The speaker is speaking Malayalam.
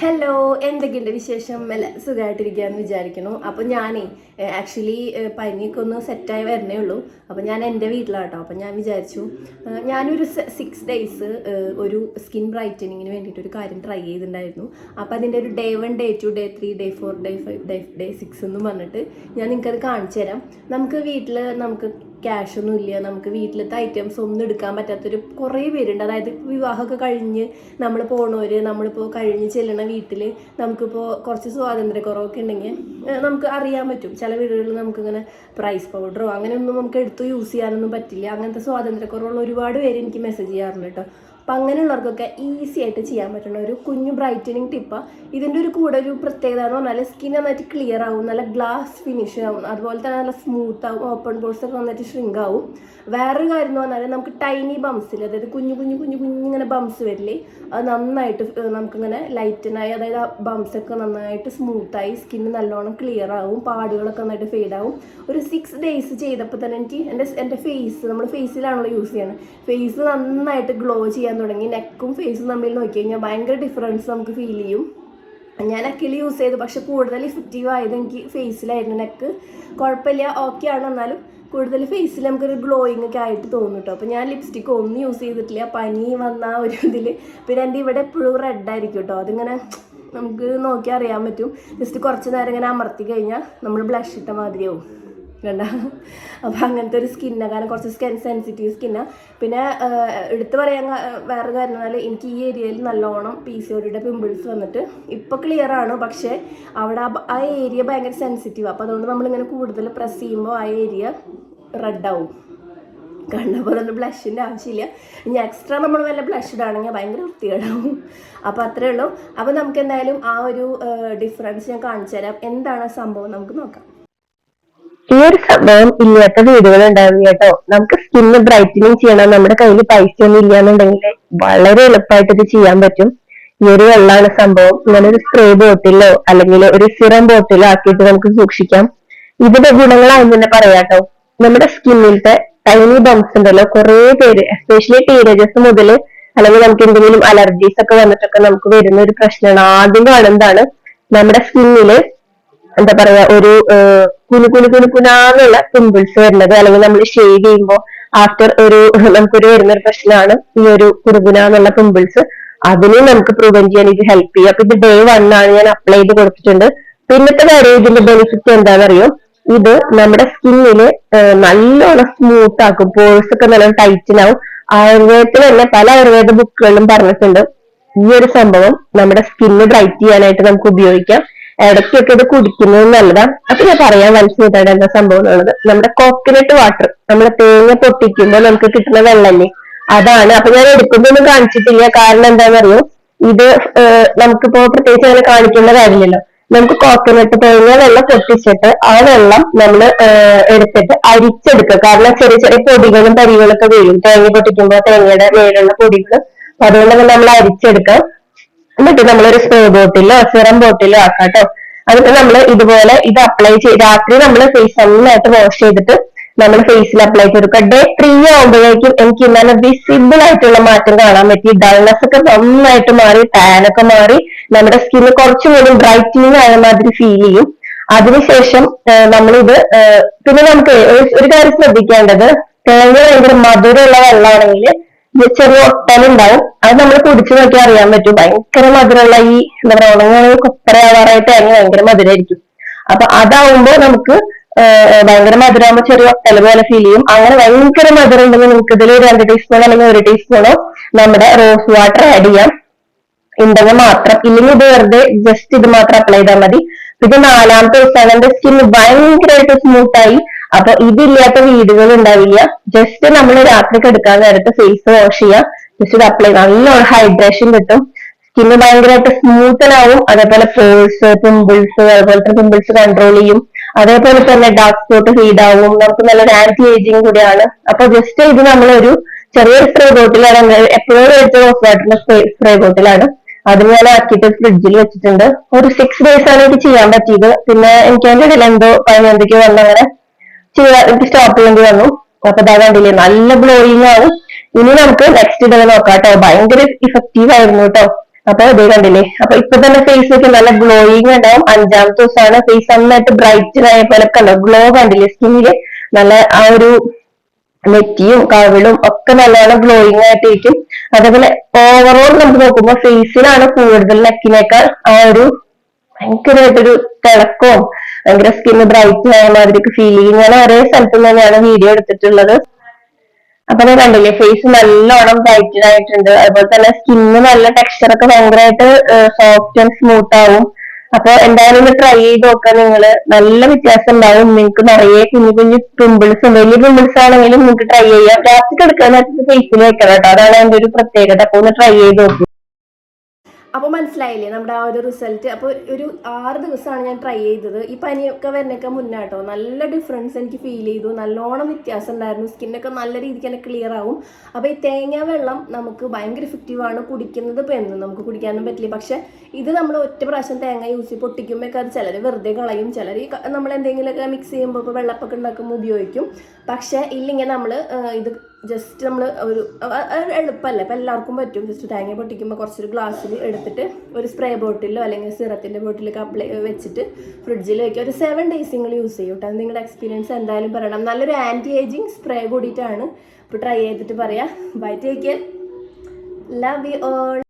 ഹലോ എന്തൊക്കെയുണ്ട് വിശേഷം? എല്ല സുഖമായിട്ടിരിക്കുകയെന്ന് വിചാരിക്കുന്നു. അപ്പം ഞാനേ ആക്ച്വലി പനിയൊക്കെ ഒന്ന് സെറ്റായി വരണേ ഉള്ളൂ. അപ്പം ഞാൻ എന്റെ വീട്ടിലാട്ടോ. അപ്പം ഞാൻ വിചാരിച്ചു ഞാനൊരു സിക്സ് ഡേയ്സ് ഒരു സ്കിൻ ബ്രൈറ്റനിങ്ങിന് വേണ്ടിയിട്ട് ഒരു കാര്യം ട്രൈ ചെയ്തിട്ടുണ്ടായിരുന്നു. അപ്പം അതിന്റെ ഒരു day one day two day three day four day five day day six എന്ന് പറഞ്ഞിട്ട് ഞാൻ നിങ്ങൾക്കത് കാണിച്ചു തരാം നമുക്ക് വീട്ടിൽ നമുക്ക് ക്യാഷ് ഒന്നും ഇല്ല. നമുക്ക് വീട്ടിലത്തെ ഐറ്റംസ് ഒന്നും എടുക്കാൻ പറ്റാത്തൊരു കുറേ പേരുണ്ട്. അതായത് വിവാഹമൊക്കെ കഴിഞ്ഞ് നമ്മൾ പോണവര് നമ്മളിപ്പോൾ കഴിഞ്ഞ് ചെല്ലണ വീട്ടിൽ നമുക്കിപ്പോൾ കുറച്ച് സ്വാതന്ത്ര്യക്കുറവൊക്കെ ഉണ്ടെങ്കിൽ നമുക്ക് അറിയാൻ പറ്റും. ചില വീടുകളിൽ നമുക്കിങ്ങനെ പ്രൈസ് പൗഡറോ അങ്ങനെയൊന്നും നമുക്ക് എടുത്ത് യൂസ് ചെയ്യാനൊന്നും പറ്റില്ല. അങ്ങനത്തെ സ്വാതന്ത്ര്യക്കുറവുള്ള ഒരുപാട് പേര് എനിക്ക് മെസ്സേജ് ചെയ്യാറുണ്ട് കേട്ടോ. അപ്പം അങ്ങനെയുള്ളവർക്കൊക്കെ ഈസി ആയിട്ട് ചെയ്യാൻ പറ്റുന്ന ഒരു കുഞ്ഞു ബ്രൈറ്റനിങ് ടിപ്പാണ് ഇതിന്റെ ഒരു കൂടെ ഒരു പ്രത്യേകത എന്ന് പറഞ്ഞാൽ സ്കിൻ നന്നായിട്ട് ക്ലിയർ ആവും നല്ല ഗ്ലാസ് ഫിനിഷ് ആവും അതുപോലെ തന്നെ നല്ല സ്മൂത്ത് ആവും ഓപ്പൺ പോർട്സ് ഒക്കെ നന്നായിട്ട് ഷ്രിങ്ക് ആവും. വേറൊരു കാര്യം എന്ന് പറഞ്ഞാൽ നമുക്ക് ടൈനി ബംസിൽ അതായത് കുഞ്ഞു കുഞ്ഞു കുഞ്ഞു കുഞ്ഞു ഇങ്ങനെ ബംസ് വരില്ലേ അത് നന്നായിട്ട് നമുക്കിങ്ങനെ ലൈറ്റനായി അതായത് ആ ബംസ് ഒക്കെ നന്നായിട്ട് സ്മൂത്തായി സ്കിൻ നല്ലോണം ക്ലിയർ ആവും പാടുകളൊക്കെ നന്നായിട്ട് ഫെയ്ഡ് ആവും. ഒരു സിക്സ് ഡേയ്സ് ചെയ്തപ്പോൾ തന്നെ എനിക്ക് എന്റെ എന്റെ ഫേസ് നമ്മൾ ഫേസിലാണല്ലോ യൂസ് ചെയ്യുന്നത് ഫേസ് നന്നായിട്ട് ഗ്ലോ ചെയ്യാൻ തുടങ്ങി. നെക്കും ഫേസും തമ്മിൽ നോക്കി കഴിഞ്ഞാൽ ഭയങ്കര ഡിഫറൻസ് നമുക്ക് ഫീൽ ചെയ്യും. ഞാൻ അക്കിൽ യൂസ് ചെയ്തു. പക്ഷെ കൂടുതൽ ഇഫക്റ്റീവ് ആയത് എനിക്ക് ഫേസിലായിരുന്നു നെക്ക് കുഴപ്പമില്ല. ഓക്കെ ആണ്. എന്നാലും കൂടുതൽ ഫേസിൽ നമുക്കൊരു ഗ്ലോയിങ് ഒക്കെ ആയിട്ട് തോന്നും കേട്ടോ അപ്പോൾ ഞാൻ ലിപ്സ്റ്റിക് ഒന്നും യൂസ് ചെയ്തിട്ടില്ല. പനി വന്ന ഒരു ഇതിൽ പിന്നെ എന്റെ ഇവിടെ എപ്പോഴും റെഡ് ആയിരിക്കും കേട്ടോ അതിങ്ങനെ നമുക്ക് നോക്കി അറിയാൻ പറ്റും. ജസ്റ്റ് കുറച്ച് നേരം ഇങ്ങനെ അമർത്തി കഴിഞ്ഞാൽ നമ്മൾ ബ്ലഷ് ഇട്ട മാതിരിയാവും. കണ്ട അപ്പോൾ അങ്ങനത്തെ ഒരു സ്കിന്നാണ് കാരണം കുറച്ച് സ്കിൻ സെൻസിറ്റീവ് സ്കിന്ന പിന്നെ എടുത്തു പറയാൻ വേറെ എന്നാൽ എനിക്ക് ഈ ഏരിയയിൽ നല്ലോണം പി സി ഒടിയുടെ പിമ്പിൾസ് വന്നിട്ട് ഇപ്പോൾ ക്ലിയർ ആണ്. പക്ഷേ അവിടെ ആ ഏരിയ ഭയങ്കര സെൻസിറ്റീവ് അപ്പോൾ അതുകൊണ്ട് നമ്മളിങ്ങനെ കൂടുതൽ പ്രസ് ചെയ്യുമ്പോൾ ആ ഏരിയ റെഡാവും കണ്ടപ്പോൾ തന്നെ ബ്ലഷിന്റെ ആവശ്യമില്ല. ഇനി എക്സ്ട്രാ നമ്മൾ വല്ല ബ്ലഷ് ആണെങ്കിൽ ഭയങ്കര വൃത്തികേടാവും. അപ്പോൾ അത്രേ ഉള്ളൂ അപ്പോൾ നമുക്ക് എന്തായാലും ആ ഒരു ഡിഫറൻസ് ഞാൻ കാണിച്ചു തരാം എന്താണ് സംഭവം? നമുക്ക് നോക്കാം. ഈ ഒരു സംഭവം ഇല്ലാത്ത വീടുകൾ ഉണ്ടാവില്ല കേട്ടോ. നമുക്ക് സ്കിന്ന് ബ്രൈറ്റനിങ് ചെയ്യണം നമ്മുടെ കയ്യിൽ പൈസ ഒന്നും ഇല്ലാന്നുണ്ടെങ്കിൽ വളരെ എളുപ്പമായിട്ട് ഇത് ചെയ്യാൻ പറ്റും. ഈ ഒരു വെള്ളമാണ് സംഭവം. ഇങ്ങനെ ഒരു സ്പ്രേ ബോട്ടിലോ അല്ലെങ്കിൽ ഒരു സിറം ബോട്ടിലോ ആക്കിയിട്ട് നമുക്ക് സൂക്ഷിക്കാം. ഇതിന്റെ ഗുണങ്ങളാണെന്ന് തന്നെ പറയാട്ടോ നമ്മുടെ സ്കിന്നിലത്തെ ടൈനി ബംസ് ഉണ്ടല്ലോ കുറെ പേര് എസ്പെഷ്യലി ടീനേജേഴ്സ് മുതൽ അല്ലെങ്കിൽ നമുക്ക് എന്തെങ്കിലും അലർജീസ് ഒക്കെ വന്നിട്ടൊക്കെ നമുക്ക് വരുന്ന ഒരു പ്രശ്നമാണ്. ആദ്യം കാണുന്നതാണ് നമ്മുടെ സ്കിന്നിൽ എന്താ പറയാ ഒരു കുലു കുനു കുനു കുനാന്നുള്ള പിമ്പിൾസ് വരുന്നത്. അല്ലെങ്കിൽ നമ്മൾ ഷേവ് ചെയ്യുമ്പോൾ ആഫ്റ്റർ ഒരു നമുക്കൊരു വരുന്ന ഒരു പ്രശ്നമാണ് ഈ ഒരു കുറുകുനാന്നുള്ള പിമ്പിൾസ് അതിനെ നമുക്ക് പ്രിവെന്റ് ചെയ്യാൻ ഇത് ഹെൽപ്പ് ചെയ്യും. അപ്പൊ ഇത് ഡേ വൺ ആണ് ഞാൻ അപ്ലൈ ചെയ്ത് കൊടുത്തിട്ടുണ്ട്. പിന്നത്തെ കാര്യം ഇതിന്റെ ബെനിഫിറ്റ് എന്താണെന്നറിയോ? ഇത് നമ്മുടെ സ്കിന്നിൽ നല്ലോണം സ്മൂത്ത് ആക്കും. പോഴ്സ് ഒക്കെ നല്ല ടൈറ്റിനാവും ആയുർവേദത്തിൽ തന്നെ പല ആയുർവേദ ബുക്കുകളിലും പറഞ്ഞിട്ടുണ്ട്. ഈ ഒരു സംഭവം നമ്മുടെ സ്കിന്ന് ബ്രൈറ്റ് ചെയ്യാനായിട്ട് നമുക്ക് ഉപയോഗിക്കാം. ഇടയ്ക്കൊക്കെ ഇത് കുടിക്കുന്നത് നല്ലതാണ് അപ്പൊ ഞാൻ പറയാൻ മനസ്സിലായിട്ടാണ് എന്താ സംഭവം എന്നുള്ളത്. നമ്മുടെ കോക്കനട്ട് വാട്ടർ നമ്മുടെ തേങ്ങ പൊട്ടിക്കുമ്പോൾ നമുക്ക് കിട്ടുന്ന വെള്ളല്ലേ? അതാണ്. അപ്പൊ ഞാൻ എടുക്കുന്നൊന്നും കാണിച്ചിട്ടില്ല. കാരണം എന്താണെന്നറിയോ? ഇത് നമുക്കിപ്പോ പ്രത്യേകിച്ച് അങ്ങനെ കാണിക്കേണ്ട കാര്യമില്ലല്ലോ. നമുക്ക് കോക്കനട്ട് തേങ്ങ വെള്ളം പൊട്ടിച്ചിട്ട് ആ വെള്ളം നമ്മൾ എടുത്തിട്ട് അരിച്ചെടുക്കുക. കാരണം ചെറിയ ചെറിയ പൊടികളും തരികളൊക്കെ വീഴും തേങ്ങ പൊട്ടിക്കുമ്പോൾ തേങ്ങയുടെ മേലുള്ള പൊടികൾ അതുകൊണ്ട് തന്നെ നമ്മൾ അരിച്ചെടുക്കാം എന്നിട്ട് നമ്മളൊരു സ്പ്രേ ബോട്ടിലോ സിറം ബോട്ടിലോ ആക്കാട്ടോ. എന്നിട്ട് നമ്മൾ ഇതുപോലെ ഇത് അപ്ലൈ ചെയ്ത് രാത്രി നമ്മൾ ഫേസ് നന്നായിട്ട് വാഷ് ചെയ്തിട്ട് നമ്മൾ ഫേസിൽ അപ്ലൈ ചെയ്തെടുക്കുക. ഡേ ത്രീ ആകുമ്പോഴേക്കും എനിക്ക് നല്ല വിസിബിൾ ആയിട്ടുള്ള മാറ്റം കാണാൻ പറ്റി. ഡൾനെസ് ഒക്കെ നന്നായിട്ട് മാറി ടാൻ ഒക്കെ മാറി. നമ്മുടെ സ്കിന്ന് കുറച്ചും കൂടി ബ്രൈറ്റനിങ് ആയ മാതിരി ഫീൽ ചെയ്യും. അതിനുശേഷം നമ്മളിത് പിന്നെ നമുക്ക് ഒരു- കാര്യം ശ്രദ്ധിക്കേണ്ടത് തേങ്ങ ഭയങ്കര മധുരമുള്ള വെള്ളമാണെങ്കിൽ ചെറിയ ഒട്ടലുണ്ടാവും. അത് നമ്മൾ കുടിച്ചു നോക്കിയാൽ അറിയാൻ പറ്റും. ഭയങ്കര മധുരമുള്ള ഈ എന്താ പറയുക ഉണങ്ങുകയാണെങ്കിൽ ആവാറായിട്ട് അതിന് ഭയങ്കര മധുരമായിരിക്കും അപ്പൊ അതാവുമ്പോ നമുക്ക് ഭയങ്കര മധുരമാകുമ്പോൾ ചെറിയ ഒട്ടൽ പോലെ ഫീൽ ചെയ്യും. അങ്ങനെ ഭയങ്കര മധുരം ഉണ്ടെങ്കിൽ നമുക്ക് ഇതിൽ രണ്ട് ടീസ്പൂൺ അല്ലെങ്കിൽ ഒരു ടീസ്പൂണോ നമ്മുടെ റോസ് വാട്ടർ ആഡ് ചെയ്യാം. ഉണ്ടെങ്കിൽ മാത്രം. ഇല്ലെങ്കിൽ വെറുതെ ജസ്റ്റ് ഇത് മാത്രം അപ്ലൈ ചെയ്താൽ മതി. പിന്നെ നാലാമത്തെ ദിവസമാണ് എന്റെ സ്കിൻ ഭയങ്കരമായിട്ട് സ്മൂത്ത് ആയി. അപ്പൊ ഇതില്ലാത്ത വീടുകൾ ഉണ്ടാവില്ല ജസ്റ്റ് നമ്മൾ രാത്രി കിടക്കാൻ നേരത്തെ ഫേസ് വാഷ് ചെയ്യുക ജസ്റ്റ് അപ്ലൈ നല്ലൊരു ഹൈഡ്രേഷൻ കിട്ടും. സ്കിന്ന് ഭയങ്കരമായിട്ട് സ്മൂത്തൻ ആവും. അതേപോലെ പേഴ്സ് പിമ്പിൾസ് അതുപോലത്തെ പിമ്പിൾസ് കൺട്രോൾ ചെയ്യും. അതേപോലെ തന്നെ ഡാർക്ക് സ്പോട്ട് ഫീഡ് ആവും. നമുക്ക് നല്ലൊരു ആന്റി ഏജിങ് കൂടിയാണ്. അപ്പൊ ജസ്റ്റ് ഇത് നമ്മളൊരു ചെറിയൊരു സ്പ്രേ ബോട്ടിലാണ് എപ്പോഴും എടുത്ത റോസ് സ്പ്രേ ബോട്ടിലാണ് അത് ഞാൻ ആക്കിയിട്ട് ഫ്രിഡ്ജിൽ വെച്ചിട്ടുണ്ട്. ഒരു സിക്സ് ഡേയ്സ് ആണ് എനിക്ക് ചെയ്യാൻ പറ്റിയത്. പിന്നെ എനിക്ക് അതിന്റെ ഇടയിൽ എന്തോ എന്തൊക്കെയോ വന്നങ്ങനെ എനിക്ക് സ്റ്റോപ്പ് ചെയ്യേണ്ടി വന്നു. അപ്പൊ ഇതാ കണ്ടില്ലേ നല്ല ബ്ലോയിങ് ആവും ഇനി നമുക്ക് നെക്സ്റ്റ് ഡേ നോക്കാം കേട്ടോ ഭയങ്കര ഇഫക്റ്റീവ് ആയിരുന്നു കേട്ടോ അപ്പൊ ഇതേ കണ്ടില്ലേ അപ്പൊ ഇപ്പൊ തന്നെ ഫേസ് ഒക്കെ നല്ല ഗ്ലോയിങ് ഉണ്ടാവും. അഞ്ചാമത്തെ ദിവസമാണ്. ഫേസ് നന്നായിട്ട് ബ്രൈറ്റ് ആയ പോലെ കണ്ടോ? ഗ്ലോ കണ്ടില്ലേ സ്കിന്നിൽ നല്ല ആ ഒരു നെറ്റിയും കവിളും ഒക്കെ നല്ലോണം ഗ്ലോയിങ് ആയിട്ടിരിക്കും. അതേപോലെ ഓവറോൾ നമുക്ക് നോക്കുമ്പോൾ ഫേസിലാണ് കൂടുതൽ നെക്കിനേക്കാൾ ആ ഒരു ഭയങ്കരമായിട്ടൊരു തിളക്കവും ഭയങ്കര സ്കിന്ന് ബ്രൈറ്റ് ആയ മാതിരിക്ക് ഫീൽ ചെയ്യും. ഞാൻ ഒരേ സ്ഥലത്ത് തന്നെയാണ് വീഡിയോ എടുത്തിട്ടുള്ളത്. അപ്പൊ ഞാൻ കണ്ടില്ലേ ഫേസ് നല്ലോണം ബ്രൈറ്റഡ് ആയിട്ടുണ്ട്. അതുപോലെ തന്നെ സ്കിന്ന് നല്ല ടെക്സ്ചർ ഒക്കെ ഭയങ്കരമായിട്ട് സോഫ്റ്റ് ആൻഡ് സ്മൂത്ത് ആവും. അപ്പൊ എന്തായാലും ഒന്ന് ട്രൈ ചെയ്ത് നോക്കാൻ നിങ്ങൾ. നല്ല വ്യത്യാസം ഉണ്ടാവും. നിങ്ങൾക്ക് നിറയെ കുഞ്ഞു കുഞ്ഞു പിമ്പിൾസ് വലിയ പിമ്പിൾസ് ആണെങ്കിലും നിങ്ങൾക്ക് ട്രൈ ചെയ്യാം. രാത്രി എടുക്കാൻ ഫേസിൽ വെക്കണം കേട്ടോ. അതാണ് എന്റെ ഒരു പ്രത്യേകത. അപ്പൊ ഒന്ന് ട്രൈ ചെയ്ത് നോക്കും. അപ്പോൾ മനസ്സിലായില്ലേ? നമ്മുടെ ആ ഒരു റിസൾട്ട് അപ്പോൾ ഒരു ആറ് ദിവസമാണ് ഞാൻ ട്രൈ ചെയ്തത്. ഈ പനിയൊക്കെ വരുന്നൊക്കെ മുന്നാട്ടോ. നല്ല ഡിഫറൻസ് എനിക്ക് ഫീൽ ചെയ്തു. നല്ലോണം വ്യത്യാസം ഉണ്ടായിരുന്നു. സ്കിന്നൊക്കെ നല്ല രീതിക്ക് തന്നെ ക്ലിയർ ആവും. അപ്പോൾ ഈ തേങ്ങ വെള്ളം നമുക്ക് ഭയങ്കര ഇഫക്റ്റീവാണ് കുടിക്കുന്നത് ഇപ്പോൾ എന്നും. നമുക്ക് കുടിക്കാനും പറ്റില്ല. പക്ഷേ ഇത് നമ്മൾ ഒറ്റ പ്രാവശ്യം തേങ്ങ യൂസ് ചെയ്ത് പൊട്ടിക്കുമ്പോഴൊക്കെ അത് ചിലർ വെറുതെ കളയും. ചിലർ നമ്മൾ എന്തെങ്കിലുമൊക്കെ മിക്സ് ചെയ്യുമ്പോൾ ഇപ്പോൾ വെള്ളപ്പൊക്കെ ഉണ്ടാക്കുമ്പോൾ ഉപയോഗിക്കും. പക്ഷേ ഇല്ലെങ്കിൽ നമ്മൾ ഇത് ജസ്റ്റ് നമ്മൾ ഒരു എളുപ്പമല്ല? ഇപ്പം എല്ലാവർക്കും പറ്റും. ജസ്റ്റ് തേങ്ങ പൊട്ടിക്കുമ്പോൾ കുറച്ചൊരു ഗ്ലാസ്സിൽ എടുത്തിട്ട് ഒരു സ്പ്രേ ബോട്ടിലോ അല്ലെങ്കിൽ സിറത്തിന്റെ ബോട്ടിലൊക്കെ അപ്ലൈ വെച്ചിട്ട് ഫ്രിഡ്ജിൽ വെക്കുക. ഒരു സെവൻ ഡേയ്സ് നിങ്ങൾ യൂസ് ചെയ്യും കേട്ടോ നിങ്ങളുടെ എക്സ്പീരിയൻസ് എന്തായാലും പറയണം. നല്ലൊരു ആന്റി ഏജിങ് സ്പ്രേ കൂടിയിട്ടാണ് ഇപ്പോൾ ട്രൈ ചെയ്തിട്ട് പറയാം. Bye take care love you all